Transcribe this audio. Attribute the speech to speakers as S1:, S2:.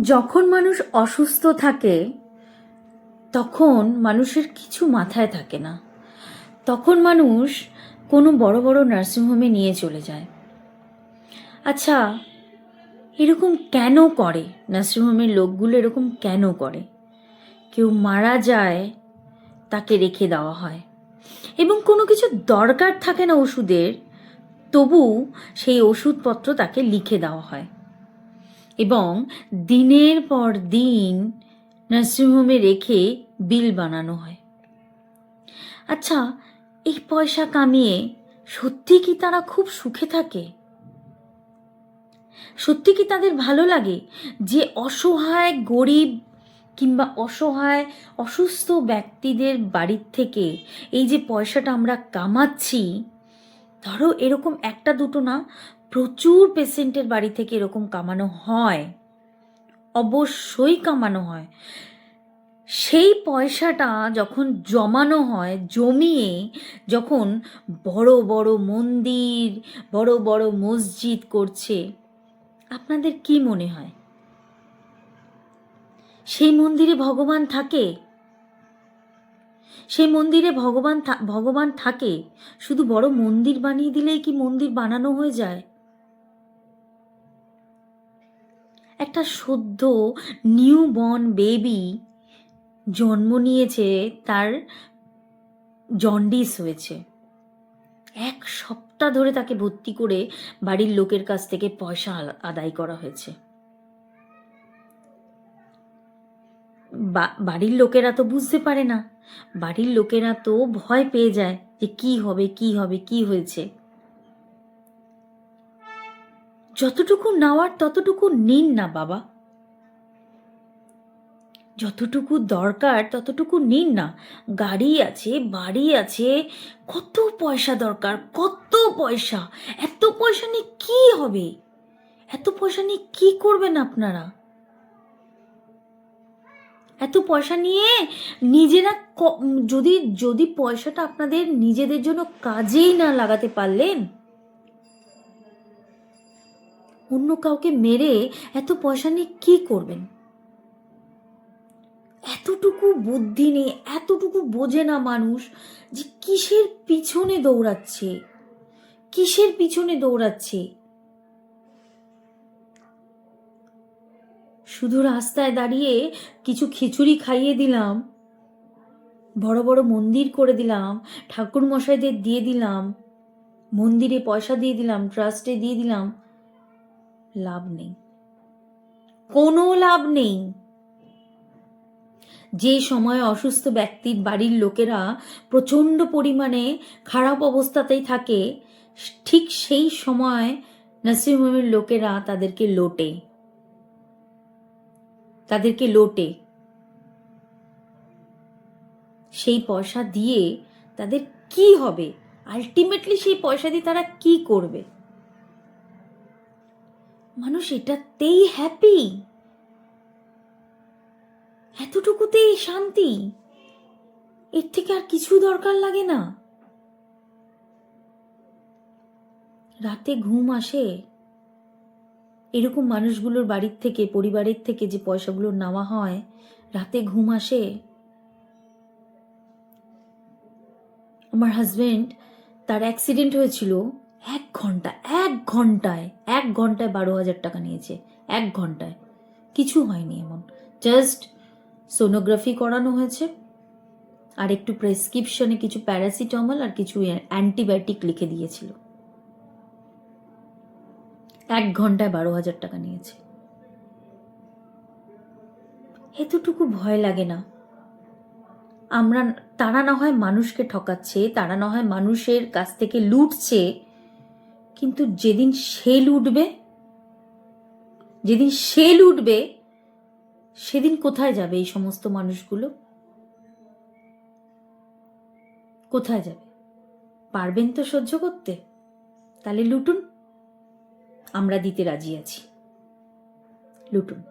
S1: যখন মানুষ অসুস্থ থাকে, তখন মানুষের কিছু মাথায় থাকে না। তখন মানুষ কোনো বড় বড় নার্সিংহোমে নিয়ে চলে যায়। আচ্ছা এরকম কেন করে? নার্সিংহোমের লোকগুলো এরকম কেন করে? কেউ মারা যায়, তাকে রেখে দেওয়া হয়। এবং কোনো কিছু দরকার থাকে না ওষুধের, তবু সেই ওষুধপত্র তাকে লিখে দেওয়া হয়। এবং দিনের পর দিন নার্সিংহোমে রেখে বিল বানানো হয়। আচ্ছা এই পয়সা কামিয়ে সত্যি কি তারা খুব সুখে থাকে? সত্যি কি তাদের ভালো লাগে যে অসহায় গরিব কিংবা অসহায় অসুস্থ ব্যক্তিদের বাড়ির থেকে এই যে পয়সাটা আমরা কামাচ্ছি? ধরো এরকম একটা দুটো না প্রচুর পেশেন্টের বাড়ি থেকে এরকম কামানো হয়। অবশ্যই কামানো হয়। সেই পয়সাটা যখন জমানো হয়, জমিয়ে যখন বড় বড় মন্দির, বড় বড় মসজিদ করছে, আপনাদের কি মনে হয়? সেই মন্দিরে ভগবান থাকে? সেই মন্দিরে ভগবান ভগবান থাকে? শুধু বড় মন্দির বানিয়ে দিলেই কি মন্দির বানানো হয়ে যায়? একটা সদ্য নিউ বর্ন বেবি জন্ম নিয়েছে, তার জন্ডিস হয়েছে। এক সপ্তাহ ধরে তাকে ভর্তি করে বাড়ির লোকের কাছ থেকে পয়সা আদায় করা হয়েছে। বাড়ির লোকেরা তো বুঝতে পারে না। বাড়ির লোকেরা তো ভয় পেয়ে যায় যে কি হবে কি হবে, কি হয়েছে। যতটুকু নেওয়ার ততটুকু নিন না, বাবা। যতটুকু দরকার ততটুকু নিন না। গাড়ি আছে, বাড়ি আছে, কত পয়সা দরকার, কত পয়সা। এত পয়সা নিয়ে কি হবে? এত পয়সা নিয়ে কি করবেন আপনারা? এত পয়সা নিয়ে নিজেরা যদি যদি পয়সাটা আপনাদের নিজেদের জন্য কাজেই না লাগাতে পারলেন অন্য কাউকে মেরে এত পয়সা নিয়ে কি করবেন? এতটুকু বুদ্ধি নেই, এতটুকু বোঝে না মানুষ যে কিসের পিছনে দৌড়াচ্ছে, কিসের পিছনে দৌড়াচ্ছে। শুধু রাস্তায় দাঁড়িয়ে কিছু খিচুড়ি খাইয়ে দিলাম, বড় বড় মন্দির করে দিলাম ঠাকুর মশাইদের দিয়ে দিলাম, মন্দিরে পয়সা দিয়ে দিলাম, ট্রাস্টে দিয়ে দিলাম লাভ নেই। কোনো লাভ নেই। যে সময় অসুস্থ ব্যক্তির বাড়ির লোকেরা প্রচণ্ড পরিমাণে খারাপ অবস্থাতেই থাকে, ঠিক সেই সময় নার্সিংহোমের লোকেরা তাদেরকে লোটে। তাদেরকে লোটে। সেই পয়সা দিয়ে তাদের কি হবে? আলটিমেটলি সেই পয়সা দিয়ে তারা কি করবে? মানুষ এটাতেই হ্যাপি এতটুকুতেই শান্তি। এর থেকে আর কিছু দরকার লাগে না। রাতে ঘুম আসে। এরকম মানুষগুলোর বাড়ির থেকে, পরিবারের থেকে যে পয়সাগুলো নেওয়া হয়, রাতে ঘুম আসে। আমার হাজবেন্ড তার অ্যাক্সিডেন্ট হয়েছিল এক ঘণ্টা এক ঘন্টায় এক ঘন্টায় বারো হাজার টাকা নিয়েছে, এক ঘন্টায়। কিছু হয়নি এমন। জাস্ট সোনোগ্রাফি করানো হয়েছে আর একটু প্রেসক্রিপশনে কিছু প্যারাসিটামল আর কিছু অ্যান্টিবায়োটিক লিখে দিয়েছিল। এক ঘন্টায় বারো হাজার টাকা নিয়েছে। এতটুকু ভয় লাগে না। আমরা, তারা না হয় মানুষকে ঠকাচ্ছে, তারা না হয় মানুষের কাছ থেকে লুটছে কিন্তু যেদিন সেল উঠবে, যেদিন সেল উঠবে, সেদিন কোথায় যাবে এই সমস্ত মানুষগুলো? কোথায় যাবে? পারবেন তো সহ্য করতে? তাহলে লুটুন, আমরা দিতে রাজি আছি। লুটুন।